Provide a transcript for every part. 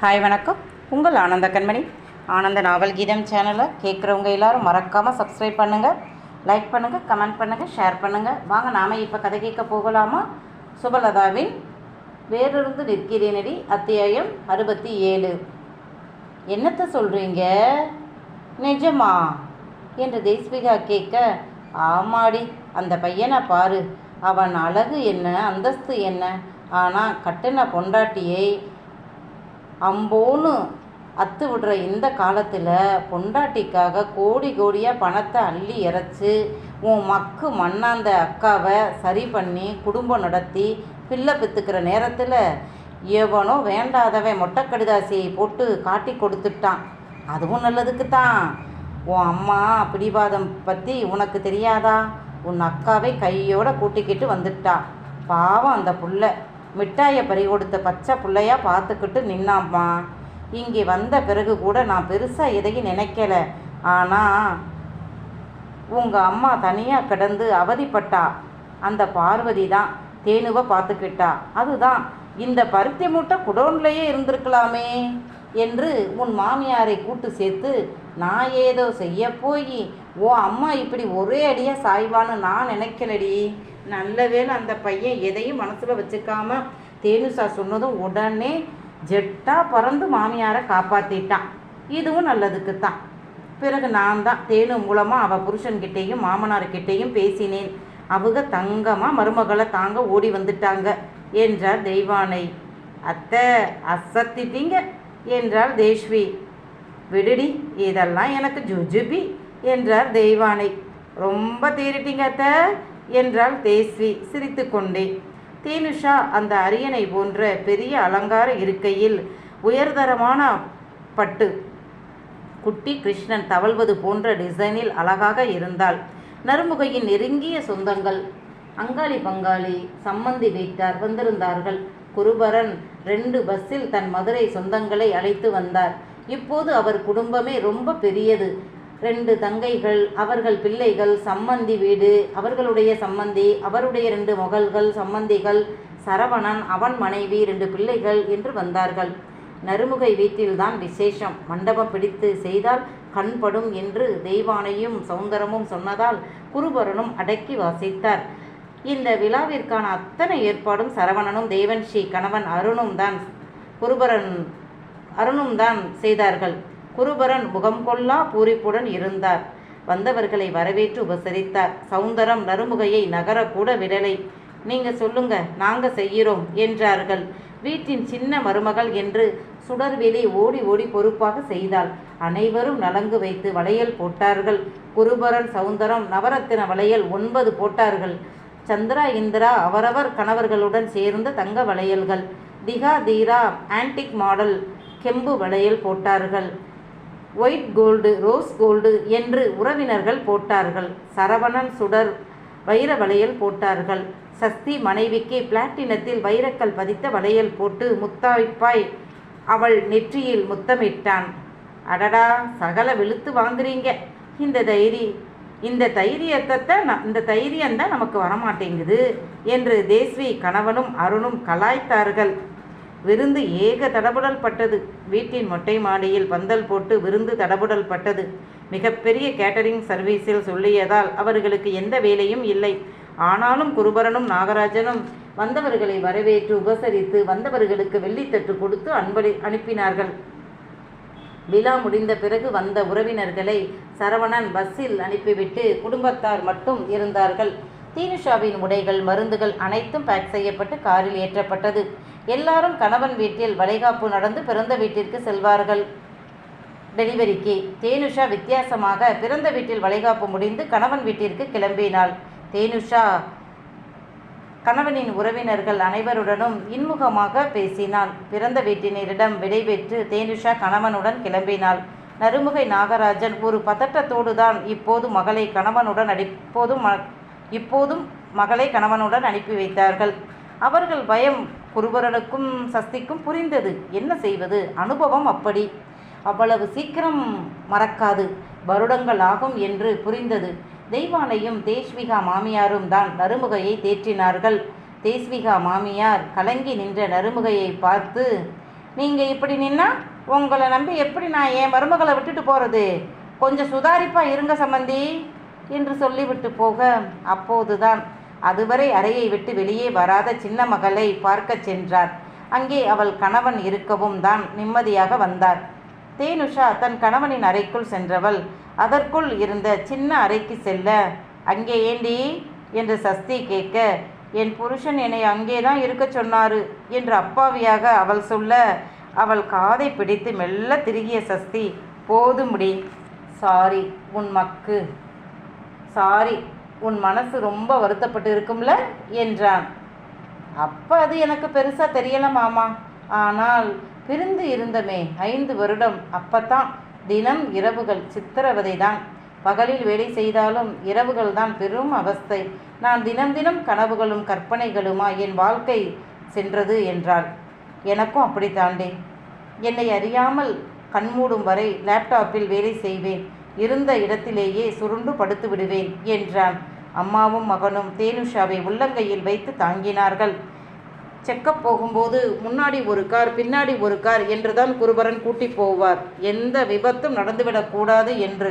Hi வணக்கம். உங்கள் ஆனந்த கண்மணி. ஆனந்த நாவல் கீதம் சேனலை கேட்குறவங்க எல்லாரும் மறக்காமல் சப்ஸ்கிரைப் பண்ணுங்கள் லைக் பண்ணுங்கள் கமெண்ட் பண்ணுங்கள் ஷேர் பண்ணுங்கள் வாங்க நாம் இப்போ கதை கேட்க போகலாமா? சுபலதாவின் வேறிருந்து நிற்கிறேனடி அத்தியாயம் அறுபத்தி ஏழு. என்னத்தை சொல்கிறீங்க நிஜமா? என்று தேஸ்விகா கேட்க ஆமாடி அந்த பையனை பாரு. அவன் அழகு என்ன அந்தஸ்து என்ன? ஆனால் கட்டின பொண்டாட்டியை அம்போன்னு அத்து விடுற இந்த காலத்தில் பொண்டாட்டிக்காக கோடி கோடியாக பணத்தை அள்ளி இறைச்சி உன் மக்கு மண்ணாந்த அக்காவை சரி பண்ணி குடும்பம் நடத்தி பிள்ளை பெற்றுக்கிற நேரத்தில் எவனோ வேண்டாதவன் மொட்டை கடிதாசியை போட்டு காட்டி கொடுத்துட்டான். அதுவும் நல்லதுக்கு தான் உன் அம்மா பிடிவாதம் பற்றி உனக்கு தெரியாதா? உன் அக்காவை கையோட கூட்டிக்கிட்டு வந்துட்டா. பாவம் அந்த புள்ள. மிட்டாயை பறி கொடுத்த பச்சை பிள்ளையா பார்த்துக்கிட்டு நின்னாம்மா. இங்கே வந்த பிறகு கூட நான் பெருசாக எதையும் நினைக்கல. ஆனால் உங்கள் அம்மா தனியாக கிடந்து அவதிப்பட்டா. அந்த பார்வதி தான் தேனுவை பார்த்துக்கிட்டா. அதுதான் இந்த பருத்தி மூட்டை குடோன்லேயே இருந்திருக்கலாமே என்று உன் மாமியாரை கூட்டு சேர்த்து நான் ஏதோ செய்ய போய் ஓ அம்மா இப்படி ஒரே அடியாக சாய்வான்னு நான் நினைக்கலடி. நல்ல வேலை அந்த பையன் எதையும் மனசில் வச்சுக்காம தேனுசா சொன்னதும் உடனே ஜெட்டாக பறந்து மாமியாரை காப்பாற்றிட்டான் இதுவும் நல்லதுக்கு தான் பிறகு நான் தான் தேனு மூலமாக அவள் புருஷன்கிட்டேயும் மாமனார்கிட்டேயும் பேசினேன். அவங்க தங்கமாக மருமகளை தாங்க ஓடி வந்துட்டாங்க என்றார் தெய்வானை. அத்தை அசத்திட்டீங்க என்றாள் தேஷ்வி. விடுடி இதெல்லாம் எனக்கு ஜுஜுபி என்றார் தெய்வானை. ரொம்ப தேறிட்டீங்க அத்தை. என்றாள் தேஸ்வி. சிரித்துக்கொண்டே தேனுஷா அந்த அரியணை போன்ற பெரிய அலங்கார இருக்கையில் உயர்தரமான பட்டு குட்டி கிருஷ்ணன் தவழ்வது போன்ற டிசைனில் அழகாக இருந்தாள். நறுமுகையின் நெருங்கிய சொந்தங்கள் அங்காளி பங்காளி சம்மந்தி வீட்டார் வந்திருந்தார்கள். குருபரன் ரெண்டு பஸ்ஸில் தன் மதுரை சொந்தங்களை அழைத்து வந்தார். இப்போது அவர் குடும்பமே ரொம்ப பெரியது. ரெண்டு தங்கைகள் அவர்கள் பிள்ளைகள் சம்மந்தி வீடு அவர்களுடைய சம்மந்தி அவருடைய ரெண்டு மகள்கள் சம்மந்திகள் சரவணன் அவன் மனைவி ரெண்டு பிள்ளைகள் என்று வந்தார்கள். நறுமுகை வீட்டில்தான் விசேஷம். மண்டபம் பிடித்து செய்தால் கண்படும் என்று தெய்வானையும் சௌந்தரமும் சொன்னதால் குருபரனும் அடக்கி வாசித்தார். இந்த விழாவிற்கான அத்தனை ஏற்பாடும் சரவணனும் தேவன்ஷி கணவன் அருணும் தான் குருபரன் அருணும் தான் செய்தார்கள். குருபரன் முகம் கொள்ளா பூரிப்புடன் இருந்தார். வந்தவர்களை வரவேற்று உபசரித்தார். சவுந்தரம் நறுமுகையை நகரக்கூட விடலை. நீங்க சொல்லுங்க நாங்க செய்கிறோம் என்றார்கள். வீட்டின் சின்ன மருமகள் என்று சுடர்வெளி ஓடி ஓடி பொறுப்பாக செய்தாள். அனைவரும் நலங்கு வைத்து வளையல் போட்டார்கள். குருபரன் சவுந்தரம் நவரத்தின வளையல் ஒன்பது போட்டார்கள். சந்திரா இந்திரா அவரவர் கணவர்களுடன் சேர்ந்த தங்க வளையல்கள். திகா தீரா ஆன்டிக் மாடல் கெம்பு வளையல் போட்டார்கள். ஒயிட் கோல்டு ரோஸ் கோல்டு என்று உறவினர்கள் போட்டார்கள். சரவணன் சுடர் வைர வளையல் போட்டார்கள். சஸ்தி மனைவிக்கு பிளாட்டினத்தில் வைரக்கல் பதித்த வளையல் போட்டு முத்தாய்ப்பாய் அவள் நெற்றியில் முத்தமிட்டான். அடடா சகல வெளுத்து வாங்குறீங்க. இந்த தைரி இந்த தைரியத்தை இந்த தைரியம்தான் நமக்கு வரமாட்டேங்குது என்று தேஸ்வி கணவனும் அருணும் கலாய்த்தார்கள். விருந்து ஏக தடபுடல் பட்டது. வீட்டின் மொட்டை மாடியில் பந்தல் போட்டு விருந்து தடபுடல் பட்டது. மிகப்பெரிய கேட்டரிங் சர்வீஸில் சொல்லியதால் அவர்களுக்கு எந்த வேலையும் இல்லை. ஆனாலும் குருபரனும் நாகராஜனும் வந்தவர்களை வரவேற்று உபசரித்து வந்தவர்களுக்கு வெள்ளித்தட்டு கொடுத்து அன்பளி அனுப்பினார்கள். விழா முடிந்த பிறகு வந்த உறவினர்களை சரவணன் பஸ்ஸில் அனுப்பிவிட்டு குடும்பத்தார் மட்டும் இருந்தார்கள். தீனுஷாவின் உடைகள் மருந்துகள் அனைத்தும் பேக் செய்யப்பட்டு காரில் ஏற்றப்பட்டது. எல்லாரும் கணவன் வீட்டில் வளைகாப்பு நடந்து பிறந்த வீட்டிற்கு செல்வார்கள். டெலிவரிக்கு தேனுஷா வித்தியாசமாக பிறந்த வீட்டில் வளைகாப்பு முடிந்து கணவன் வீட்டிற்கு கிளம்பினாள். தேனுஷா கணவனின் உறவினர்கள் அனைவருடனும் இன்முகமாக பேசினாள். பிறந்த வீட்டினரிடம் விடைபெற்று தேனுஷா கணவனுடன் கிளம்பினாள். நறுமுகை நாகராஜன் ஒரு பதட்டத்தோடு தான் இப்போது மகளை கணவனுடன் அடி இப்போதும் ம இப்போதும் மகளை கணவனுடன் அனுப்பி வைத்தார்கள். அவர்கள் பயம் குருபரனுக்கும் சஸ்திக்கும் புரிந்தது. என்ன செய்வது? அனுபவம் அப்படி. அவ்வளவு சீக்கிரம் மறக்காது. வருடங்கள் ஆகும் என்று புரிந்தது. தெய்வானையும் தேஷ்விகா மாமியாரும் தான் நறுமுகையை தேற்றினார்கள். தேஸ்விகா மாமியார் கலங்கி நின்ற நறுமுகையை பார்த்து நீங்கள் இப்படி நின்னா உங்களை நம்பி எப்படி நான் என் மருமகளை விட்டுட்டு போகிறது கொஞ்சம் சுதாரிப்பாக இருங்க சம்பந்தி என்று சொல்லிவிட்டு போக அப்போதுதான் அதுவரை அறையை விட்டு வெளியே வராத சின்ன மகளை பார்க்கச் சென்றார். அங்கே அவள் கணவன் இருக்கவும் தான் நிம்மதியாக வந்தார். தேனுஷா தன் கணவனின் அறைக்குள் சென்றவள் அதற்குள் இருந்த சின்ன அறைக்கு செல்ல. அங்கே ஏண்டி? என்று சஸ்தி கேட்க என் புருஷன் என்னை அங்கே தான் இருக்க சொன்னாரு என்று அப்பாவியாக அவள் சொல்ல அவள் காதை பிடித்து மெல்ல திருகிய சஸ்தி போதும்டி சாரி உன் மக்கு. சாரி உன் மனசு ரொம்ப வருத்தப்பட்டு இருக்கும்ல? என்றான். அப்போ அது எனக்கு பெருசாக தெரியல மாமா. ஆனால் பிரிந்து இருந்தமே ஐந்து வருடம் அப்பத்தான். தினம் இரவுகள் சித்திரவதை தான் பகலில் வேலை செய்தாலும் இரவுகள் தான் பெரும் அவஸ்தை. நான் தினம் தினம் கனவுகளும் கற்பனைகளுமா என் வாழ்க்கை சென்றது என்றாள். எனக்கும் அப்படித்தாண்டே. என்னை அறியாமல் கண்மூடும் வரை லேப்டாப்பில் வேலை செய்வேன். இருந்த இடத்திலேயே சுருண்டு படுத்து விடுவேன் என்றான். அம்மாவும் மகனும் தேனுஷாவை உள்ளங்கையில் வைத்து தாங்கினார்கள். செக்கப் போகும்போது முன்னாடி ஒரு கார் பின்னாடி ஒரு கார் என்றுதான் குருபரன் கூட்டி போவார். எந்த விபத்தும் நடந்துவிடக்கூடாது என்று.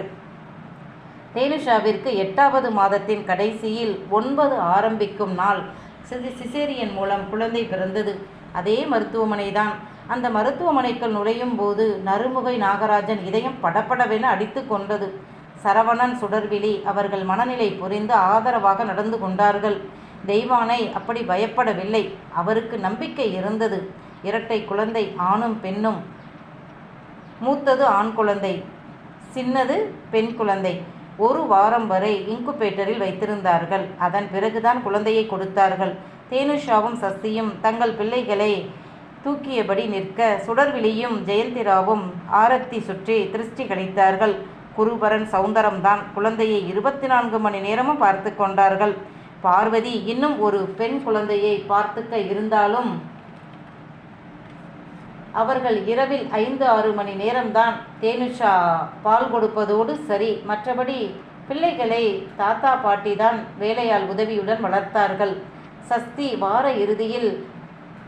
தேனுஷாவிற்கு எட்டாவது மாதத்தின் கடைசியில் ஒன்பது ஆரம்பிக்கும் நாள் சிசி சிசேரியன் மூலம் குழந்தை பிறந்தது. அதே மருத்துவமனை தான் அந்த மருத்துவமனைக்குள் நுழையும் போது நறுமுகை நாகராஜன் இதயம் படப்படவென அடித்து கொண்டது. சரவணன் சுடர்விழி அவர்கள் மனநிலை புரிந்து ஆதரவாக நடந்து கொண்டார்கள். தெய்வானை அப்படி பயப்படவில்லை. அவருக்கு நம்பிக்கை இருந்தது. இரட்டை குழந்தை ஆணும் பெண்ணும். மூத்தது ஆண் குழந்தை சின்னது பெண் குழந்தை. ஒரு வாரம் வரை இன்குபேட்டரில் வைத்திருந்தார்கள். அதன் பிறகுதான் குழந்தையை கொடுத்தார்கள். தேனுஷாவும் சஸ்தியும் தங்கள் பிள்ளைகளை தூக்கியபடி நிற்க சுடர்விழியும் ஜெயந்திராவும் ஆரத்தி சுற்றி திருஷ்டி கழித்தார்கள் குருபரன் சௌந்தரம்தான். குழந்தையை இருபத்தி நான்கு மணி நேரமும் பார்த்து கொண்டார்கள். பார்வதி இன்னும் ஒரு பெண் குழந்தையை பார்த்துக்க இருந்தாலும் அவர்கள் இரவில் ஐந்து ஆறு மணி நேரம்தான் தேனுஷா பால் கொடுப்பதோடு சரி. மற்றபடி பிள்ளைகளை தாத்தா பாட்டி தான் வேலையால் உதவியுடன் வளர்த்தார்கள். சஸ்தி வார இறுதியில்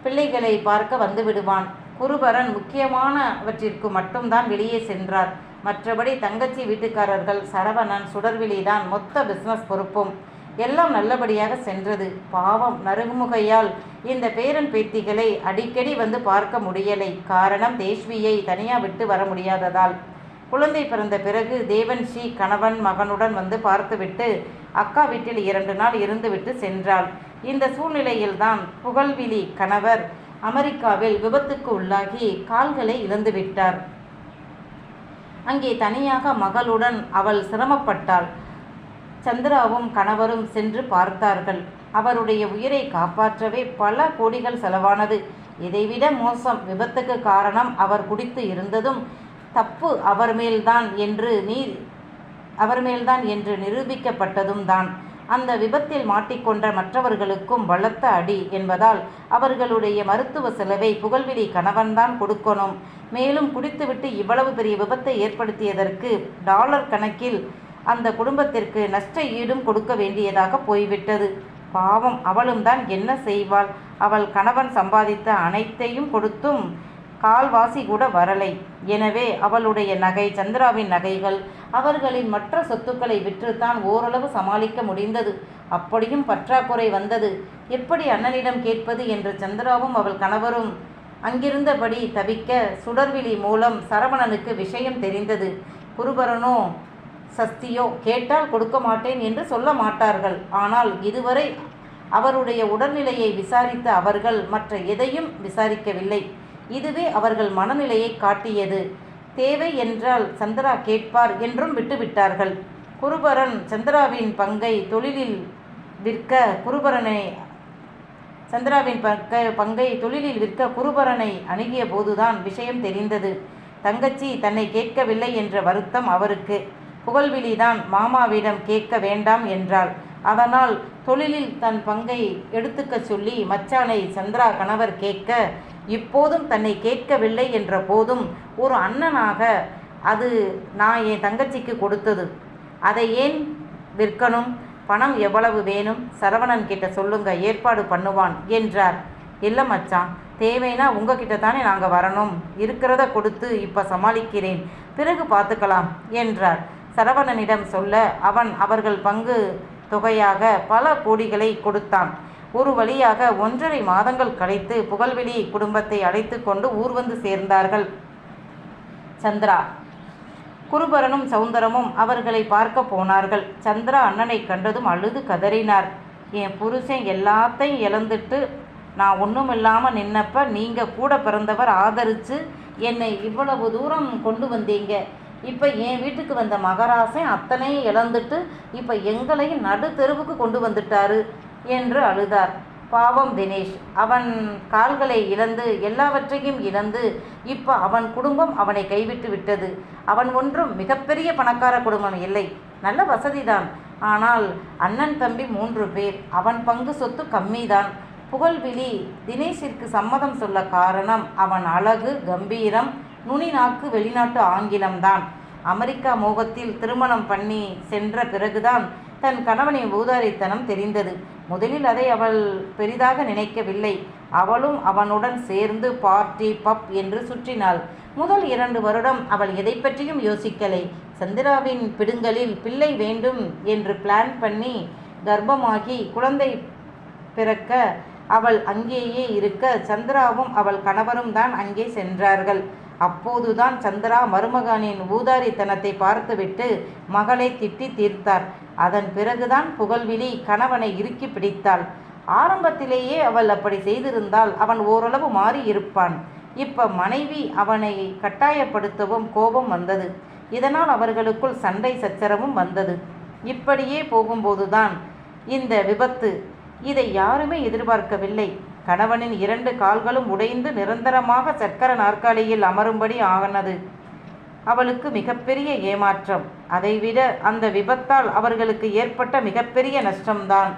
பிள்ளைகளை பார்க்க வந்து விடுவான். குருபரன் முக்கியமானவற்றிற்கு மட்டும்தான் வெளியே சென்றார். மற்றபடி தங்கச்சி வீட்டுக்காரர்கள் சரவணன் சுடர்விழி தான் மொத்த பிஸ்னஸ் பொறுப்பும். எல்லாம் நல்லபடியாக சென்றது. பாவம் நறுமுகையால் இந்த பேரன் பேத்திகளை அடிக்கடி வந்து பார்க்க முடியலை. காரணம் தேஷ்வியை தனியாக விட்டு வர முடியாததால். குழந்தை பிறந்த பிறகு தேவன் ஸ்ரீ கணவன் மகனுடன் வந்து பார்த்துவிட்டு அக்கா வீட்டில் இரண்டு நாள் இருந்துவிட்டு சென்றாள். இந்த சூழ்நிலையில்தான் புகழ்விழி கணவர் அமெரிக்காவில் விபத்துக்கு உள்ளாகி கால்களை இழந்துவிட்டார் அங்கே தனியாக மகளுடன் அவள் சிரமப்பட்டாள். சந்திராவும் கணவரும் சென்று பார்த்தார்கள். அவருடைய உயிரை காப்பாற்றவே பல கோடிகள் செலவானது. இதைவிட மோசம். விபத்துக்கு காரணம் அவர் குடித்து இருந்ததும் தப்பு அவர் மேல்தான் என்று நீ அவர் மேல்தான் என்று நிரூபிக்கப்பட்டதும் தான் அந்த விபத்தில் மாட்டிக்கொண்ட மற்றவர்களுக்கும் பலத்த அடி என்பதால் அவர்களுடைய மருத்துவ செலவை புகழ்விழி கணவன்தான் கொடுக்கணும். மேலும் குடித்துவிட்டு இவ்வளவு பெரிய விபத்தை ஏற்படுத்தியதற்கு டாலர் கணக்கில் அந்த குடும்பத்திற்கு நஷ்ட ஈடும் கொடுக்க வேண்டியதாக போய்விட்டது. பாவம் அவளும் தான் என்ன செய்வாள்? அவள் கணவன் சம்பாதித்த அனைத்தையும் கொடுத்தும் கால்வாசி கூட வரலை. எனவே அவளுடைய நகை சந்திராவின் நகைகள் அவர்களின் மற்ற சொத்துக்களை விற்றுத்தான் ஓரளவு சமாளிக்க முடிந்தது. அப்படியும் பற்றாக்குறை வந்தது. எப்படி அண்ணனிடம் கேட்பது என்று சந்திராவும் அவள் கணவரும் அங்கிருந்தபடி தவிக்க சுடர்விழி மூலம் சரவணனுக்கு விஷயம் தெரிந்தது. குருபரனோ சஸ்தியோ கேட்டால் கொடுக்க மாட்டேன் என்று சொல்ல மாட்டார்கள். ஆனால் இதுவரை அவருடைய உடல்நிலையை விசாரித்த அவர்கள் மற்ற எதையும் விசாரிக்கவில்லை. இதுவே அவர்கள் மனநிலையை காட்டியது. தேவை என்றால் சந்திரா கேட்பார் என்றும் விட்டுவிட்டார்கள். குருபரன் சந்திராவின் பங்கை தொழிலில் விற்க குருபரனை சந்திராவின் பங்க பங்கை தொழிலில் விற்க குருபரனை அணுகிய போதுதான் விஷயம் தெரிந்தது. தங்கச்சி தன்னை கேட்கவில்லை என்ற வருத்தம் அவருக்கு. புகழ்விழிதான் மாமாவிடம் கேட்க வேண்டாம் என்றாள். அதனால் தொழிலில் தன் பங்கை எடுத்துக்க சொல்லி மச்சானை சந்திரா கணவர் கேட்க இப்போதும் தன்னை கேட்கவில்லை என்ற போதும் ஒரு அண்ணனாக அது நான் என் தங்கச்சிக்கு கொடுத்தது. அதை ஏன் விற்கணும்? பணம் எவ்வளவு வேணும்? சரவணன் கிட்ட சொல்லுங்க ஏற்பாடு பண்ணுவான் என்றார். இல்லை மச்சான் தேவைன்னா உங்ககிட்ட தானே நாங்கள் வரணும். இருக்கிறத கொடுத்து இப்போ சமாளிக்கிறேன். பிறகு பார்த்துக்கலாம் என்றார். சரவணனிடம் சொல்ல அவன் அவர்கள் பங்கு தொகையாக பல கோடிகளை கொடுத்தான். ஒரு வழியாக ஒன்றரை மாதங்கள் கழித்து புகழ்வெளி குடும்பத்தை அழைத்து கொண்டு ஊர் வந்து சேர்ந்தார்கள். சந்திரா குருபரனும் சௌந்தரமும் அவர்களை பார்க்க போனார்கள். சந்திரா அண்ணனை கண்டதும் அழுது கதறினார். என் புருஷன் எல்லாத்தையும் இழந்துட்டு நான் ஒன்றும் இல்லாமல் நின்னப்ப நீங்கள் கூட பிறந்தவர் ஆதரித்து என்னை இவ்வளவு தூரம் கொண்டு வந்தீங்க. இப்போ என் வீட்டுக்கு வந்த மகராசன் அத்தனையும் இழந்துட்டு இப்போ எங்களையும் நடு தெருவுக்கு கொண்டு வந்துட்டாரு. என்று அழுதார். பாவம் தினேஷ் அவன் கால்களை இழந்து எல்லாவற்றையும் இழந்து இப்போ அவன் குடும்பம் அவனை கைவிட்டு விட்டது. அவன் ஒன்றும் மிகப்பெரிய பணக்கார குடும்பம் இல்லை. நல்ல வசதிதான். ஆனால் அண்ணன் தம்பி மூன்று பேர். அவன் பங்கு சொத்து கம்மிதான். புகழ்விழி தினேஷிற்கு சம்மதம் சொல்ல காரணம் அவன் அழகு கம்பீரம் நுனி நாக்கு வெளிநாட்டு ஆங்கிலம்தான் அமெரிக்கா மோகத்தில் திருமணம் பண்ணி சென்ற பிறகுதான் தன் கணவனின் ஊதாரித்தனம் தெரிந்தது. முதலில் அதை அவள் பெரிதாக நினைக்கவில்லை. அவளும் அவனுடன் சேர்ந்து பார்ட்டி பப் என்று சுற்றினாள். முதல் இரண்டு வருடம் அவள் எதை பற்றியும் யோசிக்கலை. சந்திராவின் பிடுங்கலில் பிள்ளை வேண்டும் என்று பிளான் பண்ணி கர்ப்பமாகி குழந்தை பிறக்க அவள் அங்கேயே இருக்க சந்திராவும் அவள் கணவரும் தான் அங்கே சென்றார்கள். அப்போதுதான் சந்திரா மருமகனின் ஊதாரித்தனத்தை பார்த்துவிட்டு மகளை திட்டி தீர்த்தார். அதன் பிறகுதான் புகழ்விழி கணவனை இறுக்கி பிடித்தாள். ஆரம்பத்திலேயே அவள் அப்படி செய்திருந்தால் அவன் ஓரளவு மாறி இருப்பான் இப்ப மனைவி அவனை கட்டாயப்படுத்தவும் கோபம் வந்தது. இதனால் அவர்களுக்குள் சண்டை சச்சரவும் வந்தது. இப்படியே போகும்போதுதான் இந்த விபத்து. இதை யாருமே எதிர்பார்க்கவில்லை. கணவனின் இரண்டு கால்களும் உடைந்து நிரந்தரமாக சக்கர நாற்காலியில் அமரும்படி ஆனது. அவளுக்கு மிகப்பெரிய ஏமாற்றம். அதைவிட அந்த விபத்தால் அவர்களுக்கு ஏற்பட்ட மிகப்பெரிய நஷ்டம்தான்.